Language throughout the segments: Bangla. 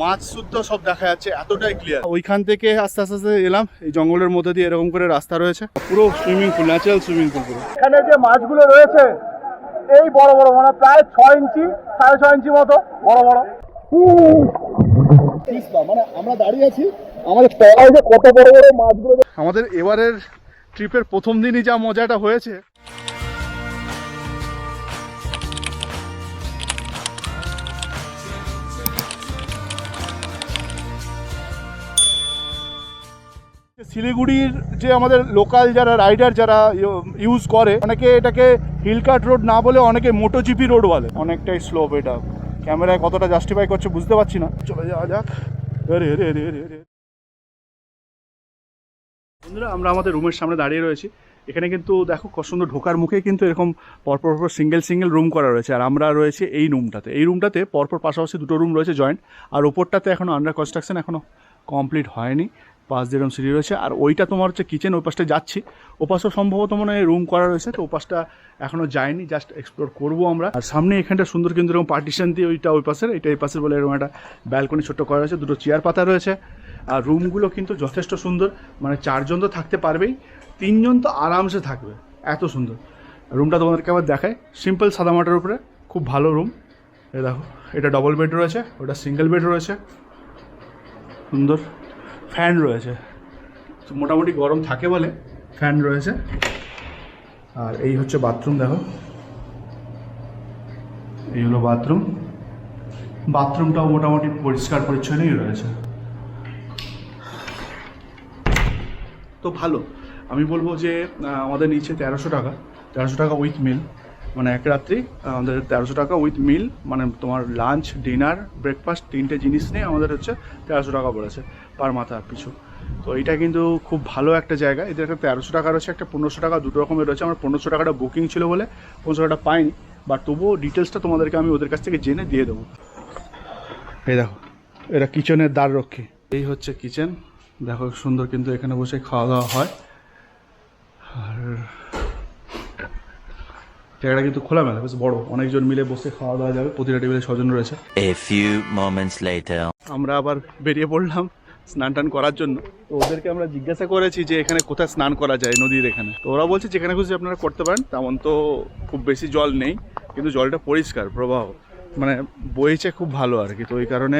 মাছ শুদ্ধ সব দেখা যাচ্ছে এতটাই ক্লিয়ার ওইখান থেকে আস্তে আস্তে আস্তে এলাম এই জঙ্গলের মধ্যে দিয়ে এরকম করে রাস্তা রয়েছে। পুরো swimming pool natural swimming pool পুরো। এখানে যে মাছগুলো রয়েছে এই বড় বড় মানে প্রায় ছয় ইঞ্চি সাড়ে ছয় ইঞ্চি মতো বড় বড়। মানে আমরা দাঁড়িয়ে আছি আমাদের তলায় যে কত বড় বড় মাছগুলো আমাদের এবারের ট্রিপের প্রথম দিনই যা মজাটা হয়েছে শিলিগুড়ির যে আমাদের লোকাল যারা রাইডার যারা ইউজ করে, অনেকে এটাকে হিলকাট রোড না বলে অনেকে মোটোজিপি রোড বলে। অনেকটাই স্লোপ এটা। ক্যামেরায় কতটা জাস্টিফাই করছে বুঝতে পারছি না। চলে যাওয়া যাক। বন্ধুরা, আমরা আমাদের রুমের সামনে দাঁড়িয়ে রয়েছি। এখানে কিন্তু দেখো কত সুন্দর ঢোকার মুখে কিন্তু এরকম পরপর পরপর সিঙ্গেল সিঙ্গেল রুম করা রয়েছে। আর আমরা রয়েছি এই রুমটাতে এই রুমটাতে পরপর পাশাপাশি দুটো রুম রয়েছে জয়েন্ট আর ওপরটাতে এখনও আন্ডার কনস্ট্রাকশন এখনও কমপ্লিট হয়নি। পাঁচ যেরকম সিঁড়ি রয়েছে। আর ওইটা তোমার হচ্ছে কিচেন ওই পাশটা যাচ্ছি। ওপাশেও সম্ভবত মনে হয় রুম করা রয়েছে। তো ওপাশটা এখনও যায়নি জাস্ট এক্সপ্লোর করব আমরা। আর সামনে এখানটা সুন্দর কিন্তু এরকম পার্টিশন দিয়ে ওইটা ওই পাশের, এটা এই পাশের বলে এরকম একটা ব্যালকনি ছোট্ট করা রয়েছে। দুটো চেয়ার পাতা রয়েছে। আর রুমগুলো কিন্তু যথেষ্ট সুন্দর। মানে চারজন তো থাকতে পারবেই। তিনজন তো আরামসে থাকবে। এত সুন্দর। রুমটা তোমাদেরকে আবার দেখায় সিম্পল সাদা সাদামাটার উপরে। খুব ভালো রুম এই দেখো, এটা ডবল বেড রয়েছে, ওটা সিঙ্গেল বেড রয়েছে। সুন্দর। ফ্যান রয়েছে। তো মোটামুটি গরম থাকে বলে? ফ্যান রয়েছে। আর এই হচ্ছে বাথরুম দেখো। এই হলো বাথরুম। বাথরুমটাও মোটামুটি পরিষ্কার পরিচ্ছন্নই রয়েছে। তো ভালো। আমি বলব যে আমাদের নিচে তেরোশো টাকা। তেরোশো টাকা উইথ মিল। মানে এক রাত্রি আমাদের তেরোশো টাকা উইথ মিল মানে তোমার লাঞ্চ ডিনার ব্রেকফাস্ট তিনটে জিনিস নিয়ে আমাদের হচ্ছে তেরোশো টাকা পড়েছে পার মাথা পিছু। তো এটা কিন্তু খুব ভালো একটা জায়গা। এদের একটা তেরোশো টাকা রয়েছে, একটা পনেরোশো টাকা, দুটো রকমের রয়েছে। আমার পনেরোশো টাকাটা বুকিং ছিল বলে পনেরোশো টাকাটা পাইনি বাট তবুও ডিটেলসটা তোমাদেরকে আমি ওদের কাছ থেকে জেনে দিয়ে দেবো। এই দেখো এটা কিচেনের দ্বার রক্ষী। এই হচ্ছে কিচেন। দেখো সুন্দর কিন্তু এখানে বসে খাওয়া দাওয়া হয়। আর জায়গাটা কিন্তু খোলামেলা বেশ বড়। অনেকজন মিলে বসে খাওয়া দাওয়া যাবে প্রতিটা টেবিলে ছজন রয়েছে। A few moments later. আমরা আবার বেরিয়ে পড়লাম স্নান টান করার জন্য। তো ওদেরকে আমরা জিজ্ঞাসা করেছি যে এখানে কোথায় স্নান করা যায় নদীর এখানে? তো ওরা বলছে যেখানে খুশি আপনারা করতে পারেন। তেমন তো খুব বেশি জল নেই কিন্তু জলটা পরিষ্কার প্রবাহ। মানে বইছে খুব ভালো আর কি। তো ওই কারণে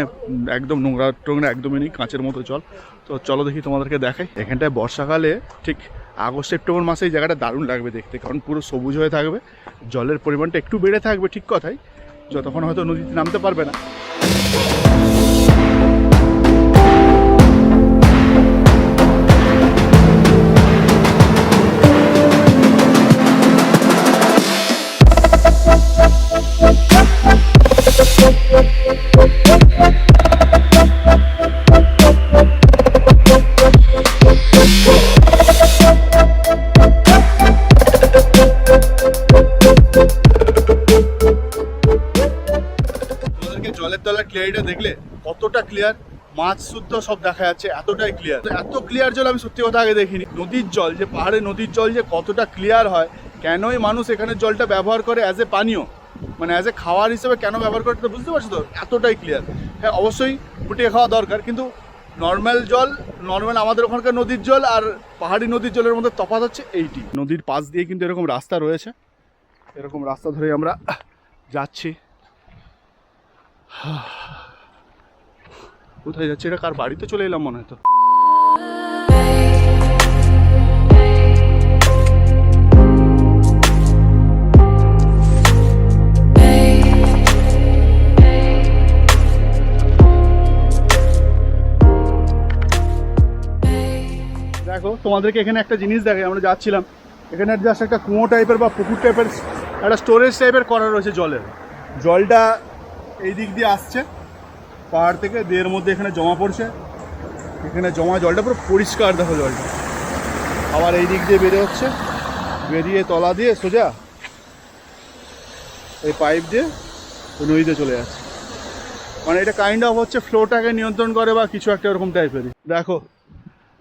একদম নোংরা টোংরা একদমই নেই, কাঁচের মতো জল। তো চলো দেখি তোমাদেরকে দেখাই। এখানটায় বর্ষাকালে ঠিক আগস্ট, সেপ্টেম্বর মাসে এই জায়গাটা দারুণ লাগবে দেখতে, কারণ পুরো সবুজ হয়ে থাকবে। জলের পরিমাণটা একটু বেড়ে থাকবে ঠিক কথাই, যতক্ষণ হয়তো নদীতে নামতে পারবে না। ক্লিয়ার মাছ শুদ্ধ সব দেখা যাচ্ছে, এতটাই ক্লিয়ার এত ক্লিয়ার জল আমি সত্যি কথা আগে দেখিনি। নদীর জল, যে পাহাড়ে নদীর জল যে কতটা ক্লিয়ার হয়, কেনই মানুষ এখানে জলটা ব্যবহার করে অ্যাজ এ পানীয়? মানে অ্যাজ এ খাওয়ার হিসেবে কেন ব্যবহার করে তো বুঝতে পারছ তো? এতটাই ক্লিয়ার হ্যাঁ অবশ্যই ফুটিয়ে খাওয়া দরকার, কিন্তু নর্মাল জল নর্মাল আমাদের ওখানকার নদীর জল আর পাহাড়ি নদীর জলের মধ্যে তফাৎ হচ্ছে এইটি। নদীর পাশ দিয়ে কিন্তু এরকম রাস্তা রয়েছে। এরকম রাস্তা ধরে আমরা যাচ্ছি। কোথায় যাচ্ছে? এটা কার বাড়িতে চলে এলাম মনে হয় তো। দেখো, তোমাদেরকে এখানে একটা জিনিস দেখে আমরা যাচ্ছিলাম। এখানে জাস্ট একটা কুঁয়ো টাইপের বা পুকুর টাইপের একটা স্টোরেজ টাইপের করা রয়েছে জলের। জলটা এই দিক দিয়ে আসছে। পাহাড় থেকে দেহের মধ্যে এখানে জমা পড়ছে। এখানে জমা জলটা পুরো পরিষ্কার দেখো জলটা। আবার এই দিক দিয়ে বেরিয়ে হচ্ছে। বেরিয়ে তলা দিয়ে সোজা এই পাইপ দিয়ে নদীতে চলে যাচ্ছে। মানে এটা কাইন্ড অফ হচ্ছে ফ্লোটাকে নিয়ন্ত্রণ করে বা কিছু একটা ওরকম টাইপেরই দেখো,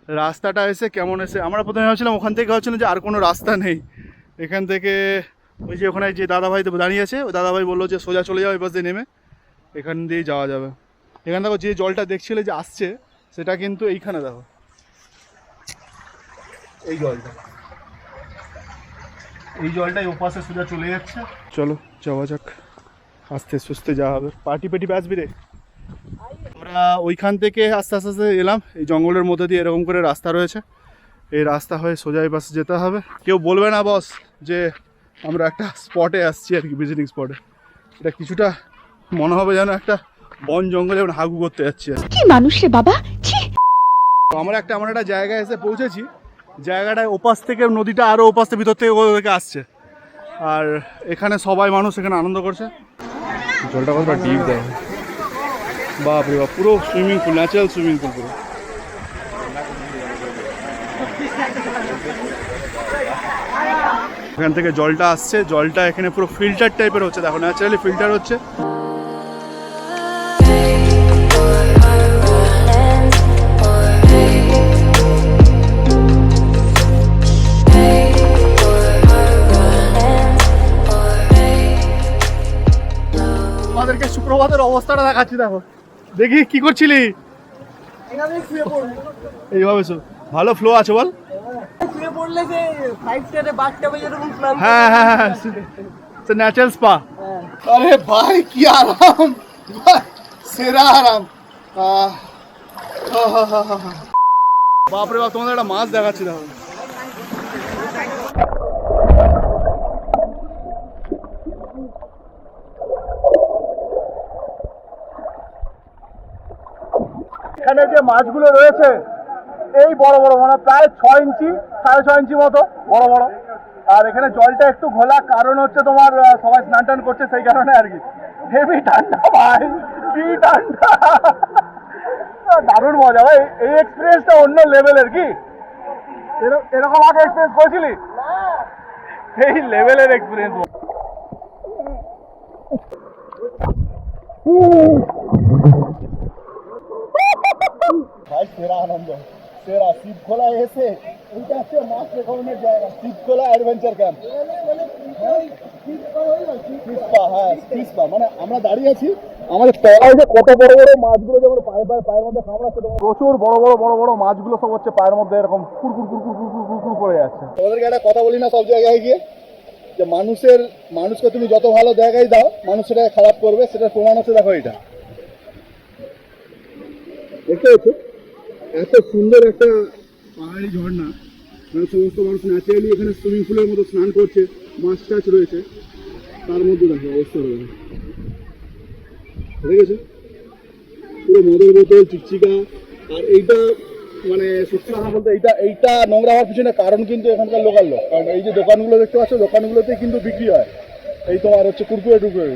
রাস্তাটা এসে কেমন এসে, আমরা প্রথমে ভাবছিলাম ওখান থেকে ভাবছিলাম যে আর কোনো রাস্তা নেই। এখান থেকে ওই যে ওখানে যে দাদাভাই দাঁড়িয়ে আছে, ওই দাদাভাই বলল যে সোজা চলে যাও পাশ দিয়ে নেমে। এখান দিয়েই যাওয়া যাবে। এখানে দেখো যে জলটা দেখছিলে যে আসছে, সেটা কিন্তু এইখানে দেখো। এই জলটা। এই জলটাই ওপাশে সোজা চলে যাচ্ছে। চলো, যাওয়া যাক। আস্তে সুস্তে যাওয়া হবে। পার্টি পেটি বাঁচবি রে। আমরা ওইখান থেকে আস্তে আস্তে আস্তে এলাম। এই জঙ্গলের মধ্যে দিয়ে এরকম করে রাস্তা রয়েছে। এই রাস্তা হয়ে সোজা এই পাশে যেতে হবে। কেউ বলবে না, বস, যে আমরা একটা স্পটে আসছি আর কি ভিজিটিং স্পটে এটা কিছুটা মনে হবে যেন একটা বন জঙ্গলে এখন হাগু করতে যাচ্ছি কি। মানুষ রে বাবা? আমরা একটা এমন একটা জায়গায় এসে পৌঁছেছি। জায়গাটায় ওপাশ থেকে নদীটা আরও ওপাশ থেকে ভিতর থেকে থেকে আসছে। আর এখানে সবাই মানুষ এখানে আনন্দ করছে। জলটা কতটা ডিপ দেয়। বাপ রে বাপ পুরো swimming pool natural swimming pool পুরো। এখান থেকে জলটা আসছে। জলটা এখানে পুরো ফিল্টার টাইপের হচ্ছে। দেখো ন্যাচারালি ফিল্টার হচ্ছে। প্রভাতের অবস্থাটা দেখাচ্ছি দেখো। দেখি কি করছিলি? এইভাবে শো ভালো ফ্লো আছে বল। হ্যাঁ হ্যাঁ হ্যাঁ ন্যাচারাল স্পা ভাই কি আরাম। সেরা আরাম। বাপরে বাপ তোমাদের একটা মাছ দেখাচ্ছি দেখো। এখানে যে মাছগুলো রয়েছে, এই বড় বড় মানে প্রায় ছয় ইঞ্চি, সাড়ে ছয় ইঞ্চি মতো বড় বড়। আর এখানে জলটা একটু ঘোলা, কারণ হচ্ছে তোমার সবাই স্নান টান করছে সেই কারণে আর কি। হেভি ঠান্ডা ভাই, কি ঠান্ডা। দারুণ মজা ভাই, এই এক্সপিরিয়েন্সটা অন্য লেভেলের কি? এরকম আগে এক্সপিরিয়েন্স করেছিলি? সেই লেভেলের এক্সপিরিয়েন্স ভাই, সেরা আনন্দ, সেরা শিবখোলা এসে এইটা হচ্ছে মাছ রেকমেন্ডের জায়গা, শিবখোলা অ্যাডভেঞ্চার ক্যাম্প মানে আমরা দাঁড়িয়ে আছি, আমাদের যে কত বড় বড় মাছগুলো যেমন পায়ে পায়ে পায়ের মধ্যে কামড়াচ্ছে প্রচুর বড় বড় বড় বড় মাছগুলো সব হচ্ছে পায়ের মধ্যে এরকম কুরকুর কুরকুর কুরকুর কুরকুর করে যাচ্ছে। তোমাদেরকে একটা কথা বলি না সব জায়গায় গিয়ে, যে মানুষের, মানুষকে তুমি যত ভালো জায়গায় দাও, মানুষ সেটাকে খারাপ করবে সেটা প্রমাণ হচ্ছে দেখো এটা দেখতে এত সুন্দর একটা পাহাড়ি ঝর্ণা। মানে সমস্ত মানুষ ন্যাচারালি এখানে সুইমিং পুলের মতো স্নান করছে, মাছ টাছ রয়েছে। তার মধ্যে দেখো অবস্থা রয়েছে। দেখেছ পুরো মদের বোতল, চিকচিকা। আর এইটা মানে সত্যি কথা বলতে এইটা এইটা নোংরা হওয়ার পিছনে কারণ কিন্তু এখানকার লোকাল লোক। কারণ এই যে দোকানগুলো দেখতে পাচ্ছ, দোকানগুলোতে কিন্তু বিক্রি হয়। এই তোমার হচ্ছে কুরকুরে টুকুরে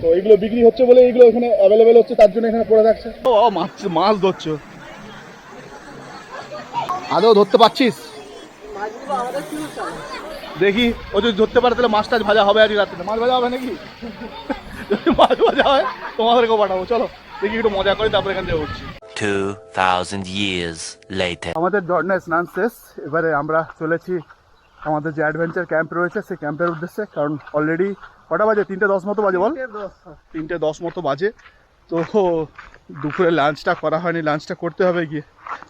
তো এইগুলো বিক্রি হচ্ছে বলে এইগুলো এখানে অ্যাভেলেবেল হচ্ছে, তার জন্য এখানে পড়ে থাকছে। ও, মাছ মাছ ধরছো। আদৌ ধরতে পারছিস? দেখি ও যদি ধরতে পারে তাহলে মাছ টাছ ভাজা হবে আজকে রাত্রে। মাছ ভাজা হবে নাকি? যদি মাছ ভাজা হয় তোমাদেরকেও পাঠাবো। চলো দেখি একটু মজা করি তারপরে এখান থেকে উঠছি। 2,000 years later. আমাদের ঝর্ণায় স্নান শেষ। এবারে আমরা চলেছি। আমাদের যে অ্যাডভেঞ্চার ক্যাম্প রয়েছে সেই ক্যাম্পের উদ্দেশ্যে। কারণ অলরেডি কটা বাজে? তিনটে দশ মতো বাজে বল? তিনটে দশ মতো বাজে। তো দুপুরে লাঞ্চটা করা হয়নি লাঞ্চটা করতে হবে গিয়ে।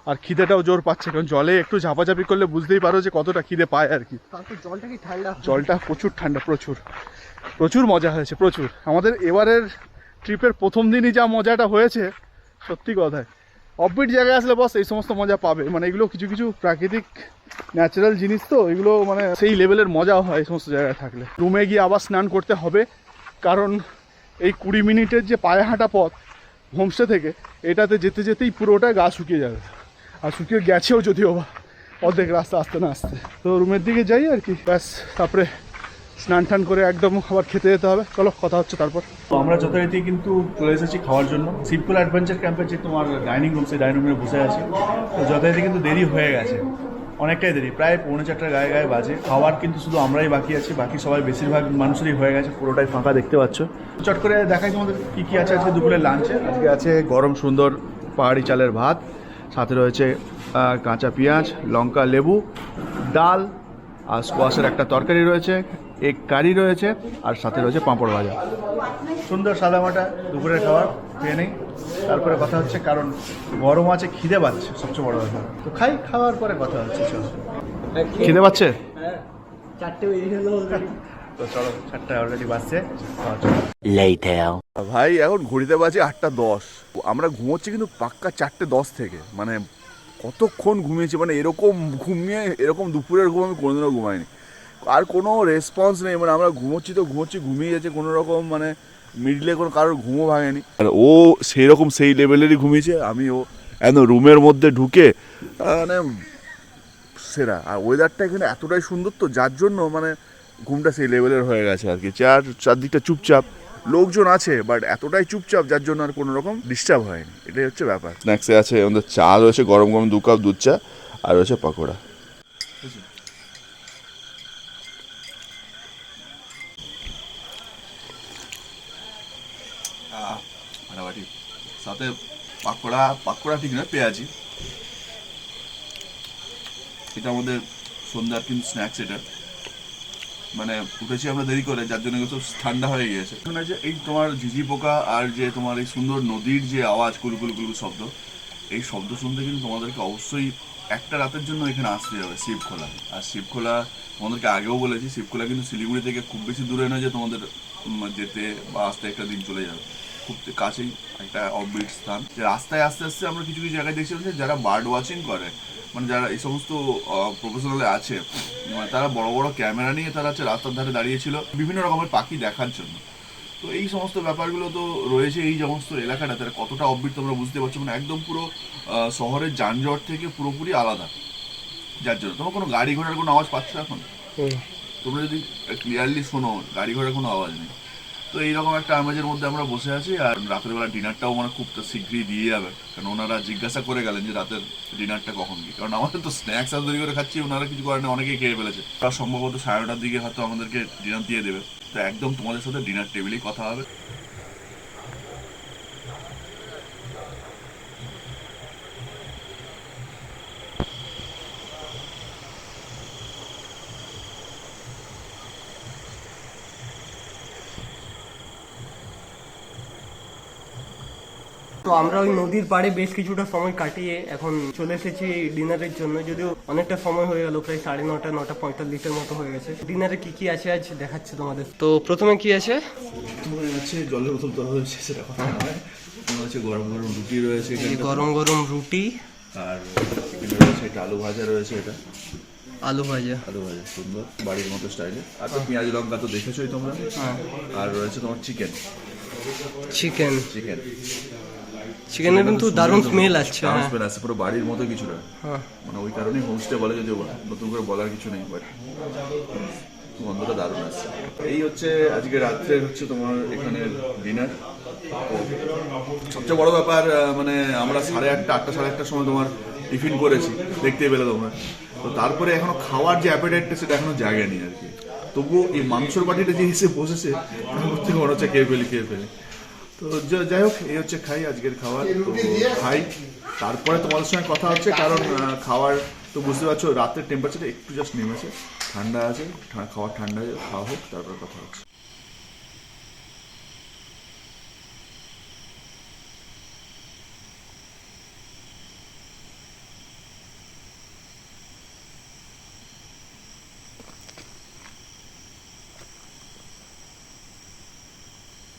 আর খিদেটাও জোর পাচ্ছে কারণ জলে একটু ঝাপাঝাপি করলে বুঝতেই পারো যে কতটা খিদে পায় আর কি। জলটা কি ঠান্ডা? জলটা প্রচুর ঠান্ডা প্রচুর। প্রচুর মজা হয়েছে প্রচুর। আমাদের এবারের ট্রিপের প্রথম দিনই যা মজাটা হয়েছে সত্যি কথায়। অফবিট জায়গায় আসলে বস এই সমস্ত মজা পাবে। মানে এগুলো কিছু কিছু প্রাকৃতিক ন্যাচারাল জিনিস তো এগুলো মানে সেই লেভেলের মজা হয় এই সমস্ত জায়গায় থাকলে। রুমে গিয়ে আবার স্নান করতে হবে কারণ এই কুড়ি মিনিটের যে পায়ে হাঁটা পথ হোমস্টে থেকে এটাতে যেতে যেতেই পুরোটা গা শুকিয়ে যাবে। আর শুকিয়ে গেছেও যদিও বা অর্ধেক রাস্তা আসতে না আসতে। তো রুমের দিকে যাই আর কি। ব্যাস, তারপরে স্নান টান করে একদম আবার খেতে যেতে হবে। চলো, কথা হচ্ছে তারপর। তো আমরা যথারীতি কিন্তু চলে এসেছি খাওয়ার জন্য। সিম্পল অ্যাডভেঞ্চার ক্যাম্পে যে তোমার ডাইনিং রুম সেই ডাইনিং রুমে বসে আছি। তো যথারীতি কিন্তু দেরি হয়ে গেছে। অনেকটাই দেরি। প্রায় পৌনে চারটার গায়ে গায়ে বাজে। খাওয়ার কিন্তু শুধু আমরাই বাকি আছি, বাকি সবাই বেশিরভাগ মানুষেরই হয়ে গেছে, পুরোটাই ফাঁকা দেখতে পাচ্ছ। চট করে দেখাই তোমাদের কী কী আছে আজকে দুপুরের লাঞ্চে আজকে আছে গরম সুন্দর পাহাড়ি চালের ভাত, সাথে রয়েছে কাঁচা পেঁয়াজ, লঙ্কা, লেবু, ডাল, আর স্কোয়াশের একটা তরকারি রয়েছে। এগ কারি রয়েছে আর সাথে রয়েছে পাঁপড় ভাজা। সুন্দর সাদামাটা দুপুরের খাবার খেয়ে নেই। তারপরে কথা হচ্ছে কারণ গরম আছে খিদে পাচ্ছে সবচেয়ে বড় কথা। তো খাই খাওয়ার পরে কথা হচ্ছে চলো। খিদে পাচ্ছে? হ্যাঁ তো চলো চারটা অলরেডি বাজছে. ভাই এখন ঘড়িতে বাজে আটটা দশ। আমরা ঘুমোচ্ছি কিন্তু পাক্কা চারটে দশ থেকে। মানে কতক্ষণ ঘুমিয়েছি মানে এরকম ঘুমিয়ে এরকম দুপুরের ঘুম আমি কোনোদিনও ঘুমাইনি। আর কোনো রেসপন্স নেই মানে আমরা ঘুমোচ্ছি তো ঘুমোচ্ছি ঘুমিয়ে যাচ্ছে কোনো রকম মানে মিডলে কোনো কারোর ঘুমও ভাঙেনি। আর ও সেই রকম সেই লেভেলেরই ঘুমিয়েছে আমি ও একদম রুমের মধ্যে ঢুকে মানে সেরা। আর ওয়েদারটা এখানে এতটাই সুন্দর তো যার জন্য মানে ঘুমটা সেই লেভেলের হয়ে গেছে আর কি। চার চারদিকটা চুপচাপ লোকজন আছে বাট এতটাই চুপচাপ যার জন্য আর কোনো রকম ডিস্টার্ব হয়নি। এটাই হচ্ছে ব্যাপার। স্ন্যাক্সে আছে আমাদের চা রয়েছে গরম গরম দু কাপ দুধ চা আর রয়েছে পাকোড়া। সাথে পাকোড়া পাকোড়া ঠিক নয়, পেঁয়াজি। এটা আমাদের সন্ধ্যার কিন্তু স্ন্যাক্স এটা। মানে উঠেছি আমরা দেরি করে, যার জন্য একটু ঠান্ডা হয়ে গিয়েছে। যে এই তোমার ঝিঝি পোকা আর যে তোমার এই সুন্দর নদীর যে আওয়াজ কুলকুল কুলকুল শব্দ, এই শব্দ শুনতে কিন্তু তোমাদেরকে অবশ্যই একটা রাতের জন্য এখানে আসতে হবে, শিবখোলা। আর শিবখোলা তোমাদেরকে আগেও বলেছি, শিবখোলা কিন্তু শিলিগুড়ি থেকে খুব বেশি দূরে নয় যে তোমাদের যেতে বা আসতে একটা দিন চলে যাবে। খুব কাছেই একটা অফবিট স্থান। যে রাস্তায় আস্তে আস্তে আমরা কিছু কিছু জায়গায় দেখছিলাম যে যারা বার্ড ওয়াচিং করে মানে যারা এই সমস্ত প্রফেশনালে আছে মানে তারা বড় বড় ক্যামেরা নিয়ে তারা হচ্ছে রাস্তার ধারে দাঁড়িয়েছিল বিভিন্ন রকমের পাখি দেখার জন্য। তো এই সমস্ত ব্যাপারগুলো তো রয়েছে এই সমস্ত এলাকাটা তারা কতটা অবৃত তোমরা বুঝতে পারছ? মানে একদম পুরো আহ, শহরের যানজট থেকে পুরোপুরি আলাদা। যার জন্য তোমার কোনো গাড়ি ঘোড়ার কোনো আওয়াজ পাচ্ছ এখন? তোমরা যদি ক্লিয়ারলি শোনো গাড়ি ঘোড়ার কোনো আওয়াজ নেই। তো এইরকম একটা আমেজের মধ্যে আমরা বসে আছি, আর রাতের বেলা ডিনারটাও মানে খুব শীঘ্রই দিয়ে যাবে। কারণ ওনারা জিজ্ঞাসা করে গেলেন যে রাতের ডিনারটা কখন কি? কারণ আমাদের তো স্ন্যাক্স আর তৈরি করে খাচ্ছি, ওনারা কিছু করেন অনেকেই খেয়ে ফেলেছে। তারা সম্ভবত সাড়ে নটার দিকে হয়তো আমাদেরকে ডিনার দিয়ে দেবে। তো একদম তোমাদের সাথে ডিনার টেবিলেই কথা হবে। আমরা ওই নদীর পাড়ে বেশ কিছুটা সময় কাটিয়ে এখন চলে এসেছি ডিনারের জন্য। যদিও অনেকটা সময় হয়ে গেল প্রায় সাড়ে নটা নটা পঁয়তাল্লিশের মতো হয়ে গেছে। ডিনারে কি কি আছে আজ দেখাচ্ছে তোমাদের। তো প্রথমে কি আছে? হচ্ছে জলের বোতল তো হচ্ছে সেটা কথা নয়। তোমার গরম গরম রুটি রয়েছে এই গরম গরম রুটি। আর রয়েছে একটা আলু ভাজা রয়েছে এটা। আলু ভাজা। আলু ভাজা সুন্দর। বাড়ির মতো স্টাইলে আর তো পেঁয়াজ লঙ্কা তো দেখেছোই তোমরা। হ্যাঁ। আর রয়েছে তোমার চিকেন চিকেন চিকেন চিকেনের কিন্তু দারুণ স্মেল আসছে হ্যাঁ। স্মেল আছে পুরো বাড়ির মতো কিছুটা হ্যাঁ। মানে ওই হোমস্টে বলে যে নতুন করে বলার কিছু নেই বাট গন্ধটা দারুণ আসছে। এই হচ্ছে আজকে রাত্রে হচ্ছে তোমার এখানে ডিনার সবচেয়ে বড় ব্যাপার মানে আমরা সাড়ে আটটা আটটা সাড়ে আটটার সময় তোমার টিফিন করেছি দেখতেই পেলে তোমরা। তো তারপরে এখনও খাওয়ার যে অ্যাপেটাইটটা সেটা এখনও জায়গা নেই আর কি। তবুও এই মাংসর বাটিটা যে এসে বসেছে থেকে মনে হচ্ছে খেয়ে ফেলি খেয়ে ফেলি। তো যাই হোক এই হচ্ছে খাই আজকের খাবার। তো খাই। তারপরে তোমাদের সঙ্গে কথা হচ্ছে কারণ খাওয়ার তো বুঝতে পারছ রাতের টেম্পারেচার একটু জাস্ট নেমেছে। ঠান্ডা আছে খাওয়ার ঠান্ডা খাওয়া হোক তারপরে কথা হচ্ছে।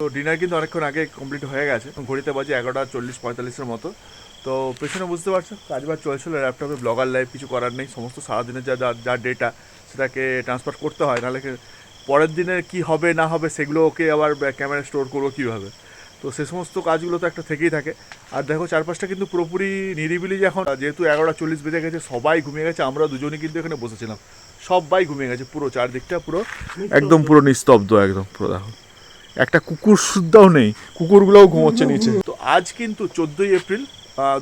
তো ডিনার কিন্তু অনেকক্ষণ আগে কমপ্লিট হয়ে গেছে। ঘড়িতে বাজে এগারোটা চল্লিশ পঁয়তাল্লিশের মতো। তো পেছনে বুঝতে পারছ কাজবাজ চলছিল ল্যাপটপে ব্লগার লাইভ কিছু করার নেই। সমস্ত সারাদিনের যা যা- ডেটা সেটাকে ট্রান্সফার করতে হয় নাহলে পরের দিনে কি হবে না হবে সেগুলো ওকে আবার ক্যামেরা স্টোর করব কীভাবে? তো সে সমস্ত কাজগুলো তো একটা থেকেই থাকে। আর দেখো চারপাশটা কিন্তু পুরোপুরি নিরিবিলি যে এখন যেহেতু এগারোটা চল্লিশ বেজে গেছে সবাই ঘুমিয়ে গেছে আমরা দুজনই কিন্তু এখানে বসেছিলাম। সবাই ঘুমিয়ে গেছে পুরো চারদিকটা পুরো একদম পুরো নিস্তব্ধ একদম পুরো দেখো। একটা কুকুর শুদ্ধাও নেই, কুকুরগুলোও ঘুমোচ্ছে নিচে। তো আজ কিন্তু চোদ্দোই এপ্রিল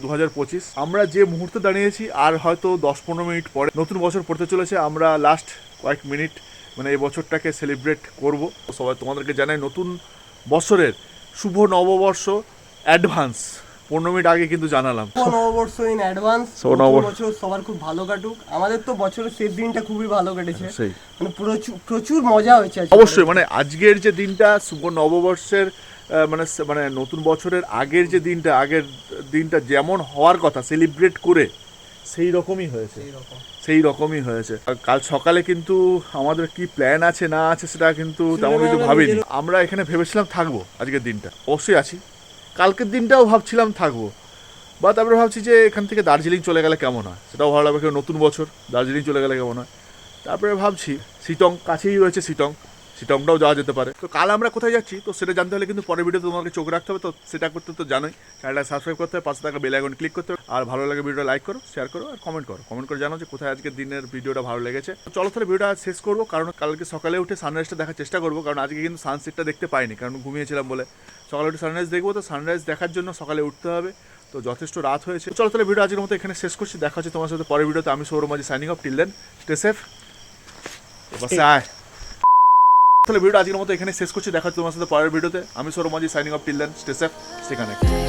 দু হাজার পঁচিশ। আমরা যে মুহূর্তে দাঁড়িয়েছি, আর হয়তো দশ পনেরো মিনিট পরে, নতুন বছর পড়তে চলেছে, আমরা লাস্ট কয়েক মিনিট মানে এই বছরটাকে সেলিব্রেট করব। সবাই তোমাদেরকে জানাই নতুন বছরের শুভ নববর্ষ অ্যাডভান্স পনেরো মিনিট আগে কিন্তু জানালাম। নববর্ষ ইন অ্যাডভান্স বছর সবার খুব ভালো কাটুক। আমাদের তো বছরের শেষ দিনটা খুবই ভালো কেটেছে। মানে প্রচুর প্রচুর মজা হয়েছে অবশ্যই মানে আজকের যে দিনটা শুভ নববর্ষের মানে মানে নতুন বছরের আগের যে দিনটা আগের দিনটা যেমন হওয়ার কথা সেলিব্রেট করে সেই রকমই হয়েছে। সেই রকমই হয়েছে। কাল সকালে কিন্তু আমাদের কি প্ল্যান আছে না আছে সেটা কিন্তু তেমন কিছু ভাবিনি। আমরা এখানে ভেবেছিলাম থাকব আজকের দিনটা। অবশ্যই আছি। কালকের দিনটাও ভাবছিলাম থাকব। বা তারপরে ভাবছি যে এখান থেকে দার্জিলিং চলে গেলে কেমন হয়? সেটাও ভালো লাগবে নতুন বছর, দার্জিলিং চলে গেলে কেমন হয়? তারপরে ভাবছি শিটং কাছেই রয়েছে সিটং। সিটংটাও যাওয়া যেতে পারে। তো কাল আমরা কোথায় যাচ্ছি? তো সেটা জানতে হলে কিন্তু পরের ভিডিও তোমাকে চোখ রাখতে হবে। তো সেটা করতে তো জানোই। চ্যানেলটা সাবস্ক্রাইব করতে হবে পাশে থাকা বেল আইকন ক্লিক করতে হবে। আর ভালো লাগে ভিডিওটা লাইক করো শেয়ার করো আর কমেন্ট করো। কমেন্ট করে জানো যে কোথায় আজকের দিনের ভিডিওটা ভালো লেগেছে। তো চলো তাহলে ভিডিওটা শেষ করব। কারণ কালকে সকালে উঠে সানরাইজটা দেখার চেষ্টা করব। কারণ আজকে কিন্তু সানসেটটা দেখতে পাইনি কারণ ঘুমিয়েছিলাম বলে। সকালে উঠে সানরাইজ দেখব। তো সানরাইজ দেখার জন্য সকালে উঠতে হবে। তো যথেষ্ট রাত হয়েছে। চলো তাহলে ভিডিও আজকের মতো এখানে শেষ করছি। দেখা হচ্ছে তোমার সাথে পরের ভিডিওতে। আমি সৌরমাজি signing off till then stay safe বাসে আয়। তাহলে ভিডিও আজকের মতো এখানে শেষ করছি। দেখা তোমার সাথে পরের ভিডিওতে আমি সৌরমাজি signing off till then stay safe connect